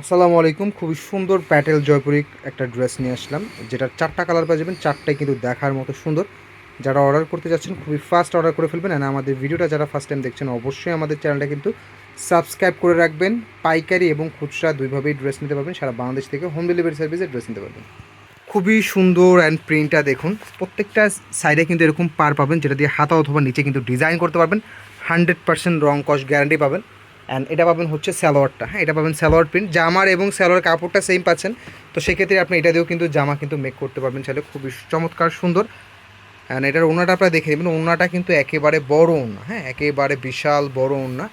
আসসালামু আলাইকুম। খুবই সুন্দর প্যাটেল জয়পুরি একটা ড্রেস নিয়ে আসলাম যেটা চারটা কালার পেয়ে যাবেন, চারটাই কিন্তু দেখার মতো সুন্দর। যারা অর্ডার করতে যাচ্ছেন, খুবই ফাস্ট অর্ডার করে ফেলবেন। আর আমাদের ভিডিওটা যারা ফার্স্ট টাইম দেখছেন, অবশ্যই আমাদের চ্যানেলটা কিন্তু সাবস্ক্রাইব করে রাখবেন। পাইকারি এবং খুচরা দুইভাবেই ড্রেস নিতে পারবেন। সারা বাংলাদেশ থেকে হোম ডেলিভারি সার্ভিসে ড্রেস নিতে পারবেন। খুবই সুন্দর অ্যান্ড প্রিন্টটা দেখুন। প্রত্যেকটা সাইডে কিন্তু এরকম পার পাবেন, যেটা দিয়ে হাতা অথবা নিচে কিন্তু ডিজাইন করতে পারবেন। হান্ড্রেড পার্সেন্ট রং কস্ট গ্যারান্টি পাবেন। অ্যান্ড এটা পাবেন হচ্ছে স্যালোয়ারটা হ্যাঁ এটা পাবেন স্যালোয়ার প্রিন্ট জামার এবং স্যালোয়ার কাপড়টা সেম পাচ্ছেন। তো সেক্ষেত্রে আপনি এটা দিয়েও কিন্তু জামা কিন্তু মেক করতে পারবেন চাইলে। খুবই চমৎকার, সুন্দর। অ্যান্ড এটার ওনাটা আপনারা দেখে নেবেন। ওনাটা কিন্তু একেবারে বড় ওনা। হ্যাঁ একেবারে বিশাল বড় ওনা।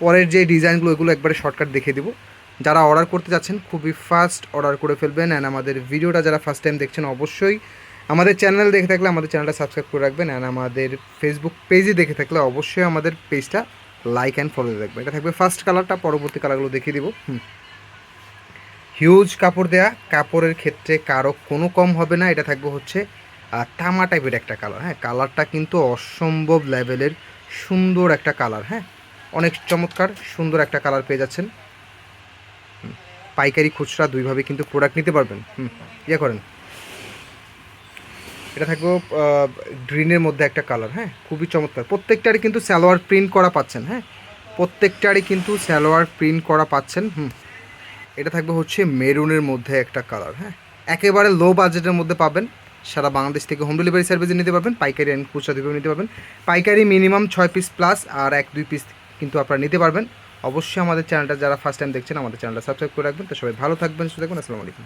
পরের যে ডিজাইনগুলো এগুলো একবারে শর্টকাট দেখে দেবো। যারা অর্ডার করতে যাচ্ছেন, খুবই ফাস্ট অর্ডার করে ফেলবেন। অ্যান্ড আমাদের ভিডিওটা যারা ফার্স্ট টাইম দেখছেন, অবশ্যই আমাদের চ্যানেল দেখে থাকলে আমাদের চ্যানেলটা সাবস্ক্রাইব করে রাখবেন। অ্যান্ড আমাদের ফেসবুক পেজে দেখে থাকলে অবশ্যই আমাদের পেজটা লাইক অ্যান্ড ফলো রাখবেন এটা থাকবে ফার্স্ট কালারটা পরবর্তী কালারগুলো দেখিয়ে দিব। হুম। হিউজ কাপড় দেয়া, কাপড়ের ক্ষেত্রে কারও কোনো কম হবে না। এটা থাকবে হচ্ছে তামা টাইপের একটা কালার হ্যাঁ। কালারটা কিন্তু অসম্ভব লেভেলের সুন্দর একটা কালার হ্যাঁ। অনেক চমৎকার, সুন্দর একটা কালার পেয়ে যাচ্ছেন। পাইকারি খুচরা দুইভাবে কিন্তু প্রোডাক্ট নিতে পারবেন। হুম। ইয়ে করেন। এটা থাকবে গ্রিনের মধ্যে একটা কালার হ্যাঁ? খুবই চমৎকার। প্রত্যেকটারই কিন্তু সালোয়ার প্রিন্ট করা পাচ্ছেন হ্যাঁ? প্রত্যেকটারই কিন্তু সালোয়ার প্রিন্ট করা পাচ্ছেন, হুম। এটা থাকবে হচ্ছে মেরুনের মধ্যে একটা কালার হ্যাঁ? একেবারে লো বাজেটের মধ্যে পাবেন। সারা বাংলাদেশ থেকে হোম ডেলিভারি সার্ভিসে নিতে পারবেন, পাইকারি অ্যান্ড খুচরা দুইভাবে নিতে পারবেন। পাইকারি মিনিমাম ছয় পিস প্লাস আর এক, দুই পিস কিন্তু আপনারা নিতে পারবেন। অবশ্যই আমাদের চ্যানেলটা যারা ফার্স্ট টাইম দেখছেন, আমাদের চ্যানেলটা সাবস্ক্রাইব করে রাখবেন। তো সবাই ভালো থাকবেন, সুস্থ থাকবেন, আসসালামু আলাইকুম।